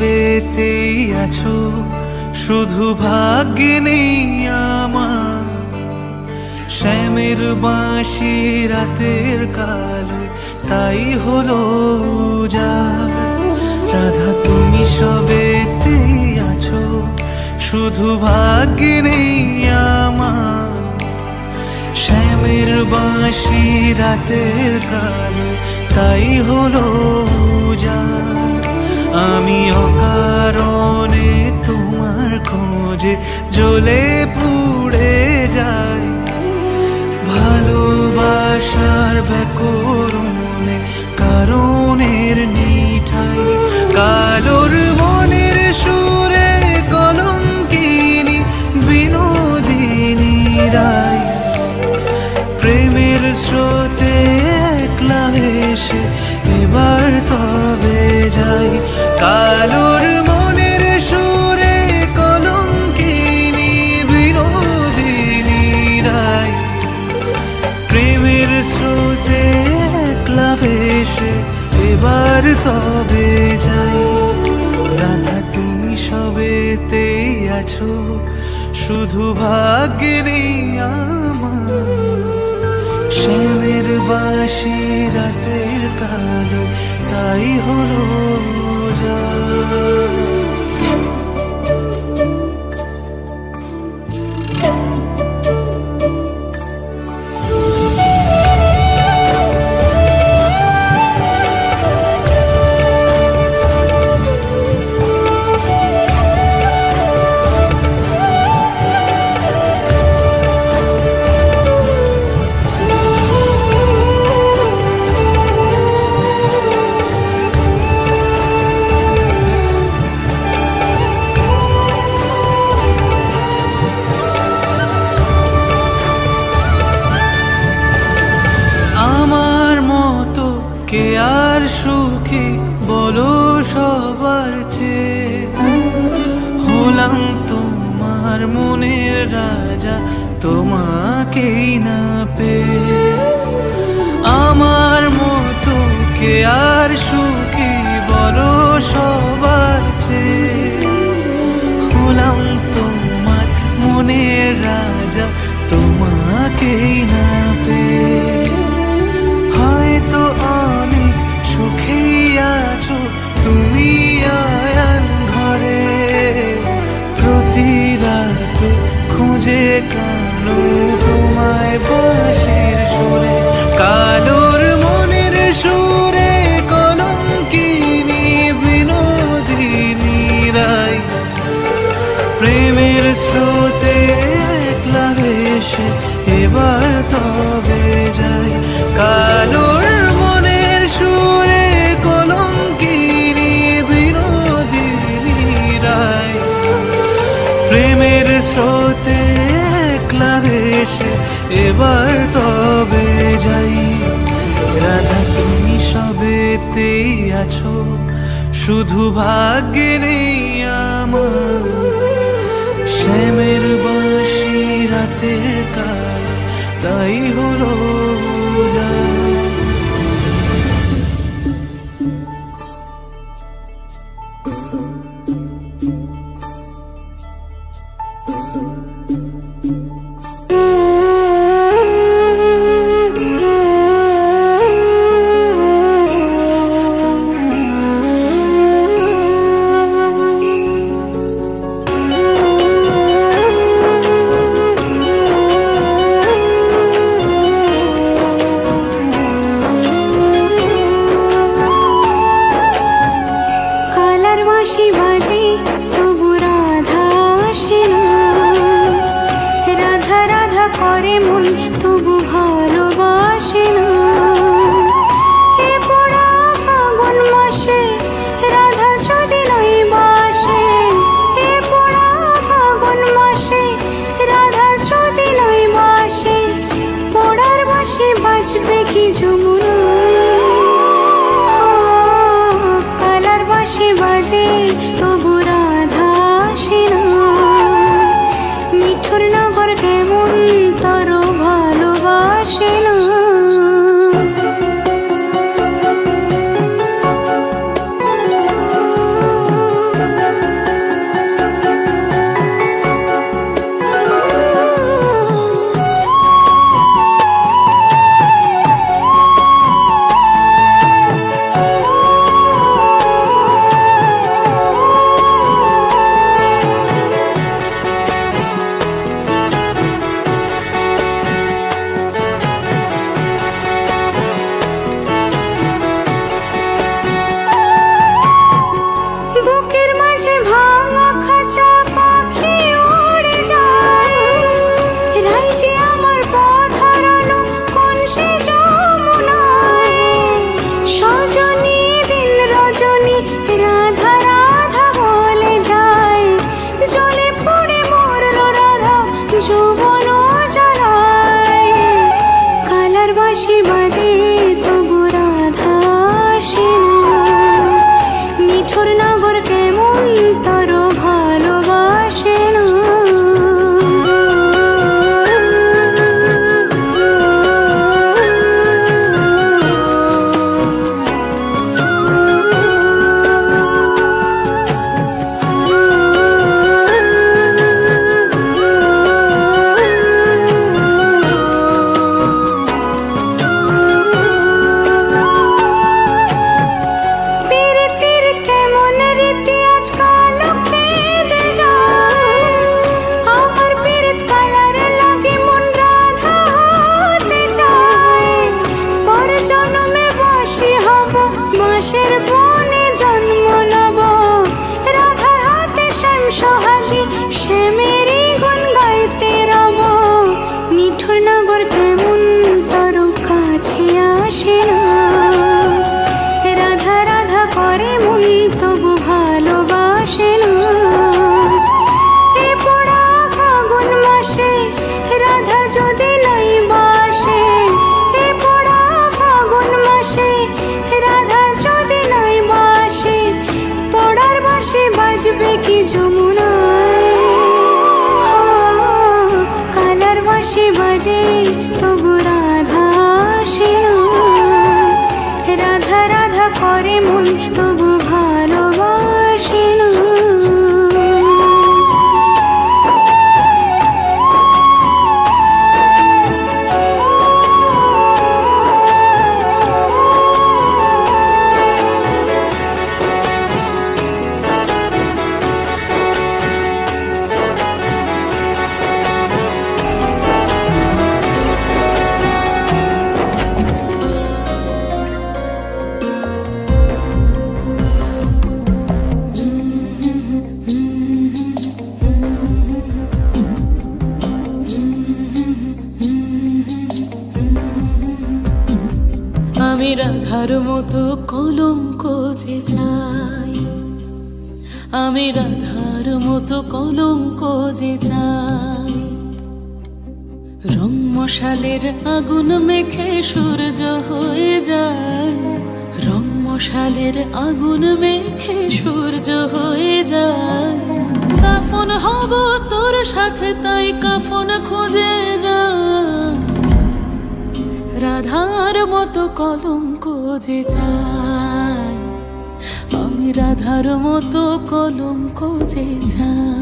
সবেতেই আছো, শুধু ভাগ্যে নেই আমার। শ্যামের বাঁশি রাতের কালো, তাই হলো উজাড়। রাধা, তুমি সবেতেই আছো, শুধু ভাগ্যে নেই আমার। শ্যামের বাঁশি রাতের কালো, তাই হলো উজাড়। আমি অকারণে তোমার খোঁজে জ্বলে পুড়ে যাই। ভালোবাসার ব্যাকরণে আছো শুধু ভাগ্যের আমার। শ্যামের বাসি রাতের কালো তাই হলো যা। সবার চেয়ে হলাম তোমার মনের রাজা, তোমাকেই না পেয়ে। আমার মতো কে আর সুখী বড় সবার চেয়ে। হলাম তোমার মনের রাজা, তোমাকেই না সবেতেই আছো শুধু ভাগ্যে নেই আমার। শ্যামের বাঁশি রাতের কাল তাই হলো যা কালার যমুনায়। কালার বাসে বাজে তবু রাধার মতো কলঙ্ক যে চাই। আমি রাধার মতো কলঙ্ক যে চাই। রং মশালের আগুন মেখে সূর্য হয়ে যায়। রং মশালের আগুন মেখে সূর্য হয়ে যায়। কাফন হব তোর সাথে, তাই কাফন খুঁজে যায় রাধার মতো কলঙ্ক যে চাই। আমি রাধার মতো কলঙ্ক যে চাই।